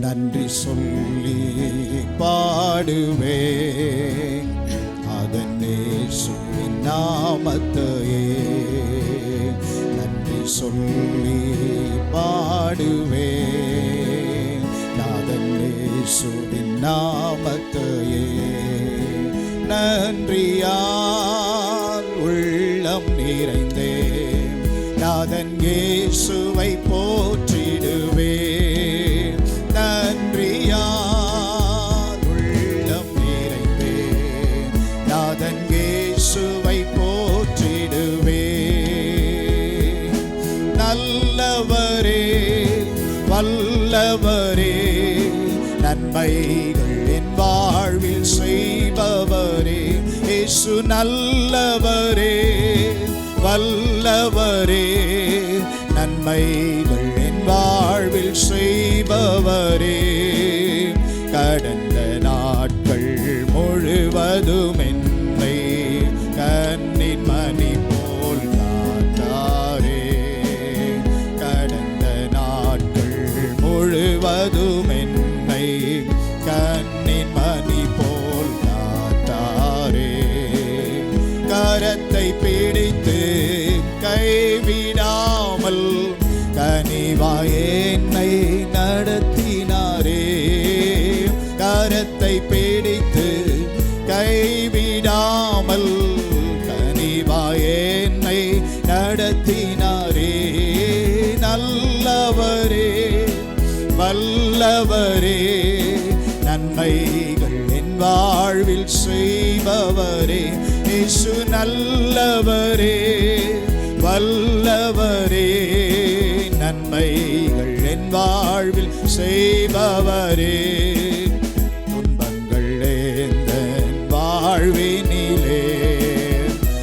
நன்றி சொல்லி பாடுவே அதன் நாமத்தை சொல்லி பாடுவேன். நாதன் சுவின் நாமத்தையே. நன்றியால் உள்ளம் நிறைந்தேன். நாதன் இயேசுவை நன்மைகள் என் வாழ்வில் செய்பவரே இயேசு நல்லவரே வல்லவரே. நன்மைகள் என் வாழ்வில் செய்பவரே கண்ணின் போல் காத்தாரே கரத்தை பிடித்து கைவிடாமல் கனிவாய் என்னை நடத்தினாரே. கரத்தை பிடித்து கைவிடாமல் கனிவாய் என்னை நடத்தினாரே. நல்லவரே வல்லவரே. நன்மைகள் என் வாழ்வில் செய்பவரே. இசு நல்லவரே வல்லவரே. நன்மைகள் என் வாழ்வில் செய்பவரே. துன்பங்கள் ஏந்த வாழ்வினிலே.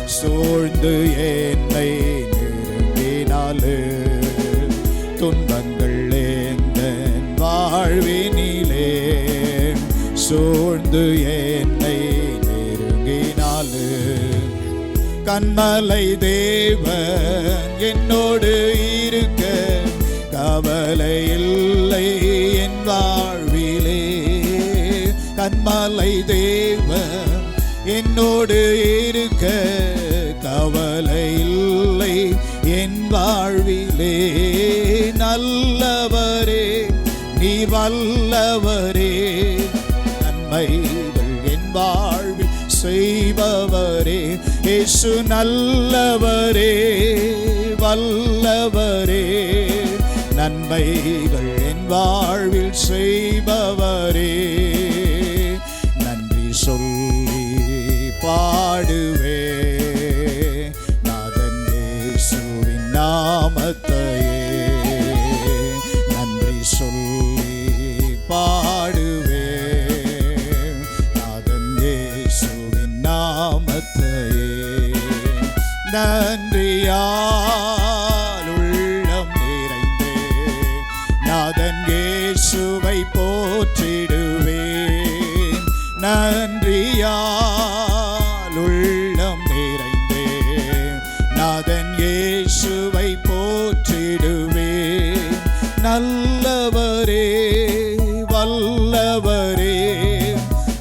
சூழ்ந்து என்னை நிறுத்தினாலே துன்பங்கள் சூழ்ந்து என்னை நெருங்கினாலே கண்மலை தேவன் என்னோடு இருக்க கவலை இல்லை என் வாழ்விலே. கண்மலை தேவன் என்னோடு இருக்க கவலை இல்லை என் வாழ்விலே. நல்லவரே நீ வல்லவரே. இயேசு நல்லவரே வல்லவரே. நன்மைகள் என் வாழ்வில் செய்பவரே. நன்றி சொல்லி நன்றியால் உள்ளம் நிறைந்தே. நாதன் இயேசுவை போற்றிடுவேன். நன்றியால் உள்ளம் நிறைந்தே. நாதன் இயேசுவை போற்றிடுவேன். நல்லவரே வல்லவரே.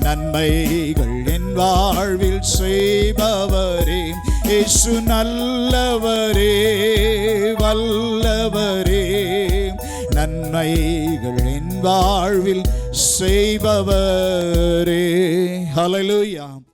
நன்மைகள் என் வாழ்வில் செய்பவரே. இயேசு நல்லவரே வல்லவரே. நன்மைகள் என் வாழ்வில் செய்பவரே. ஹலலுயாம்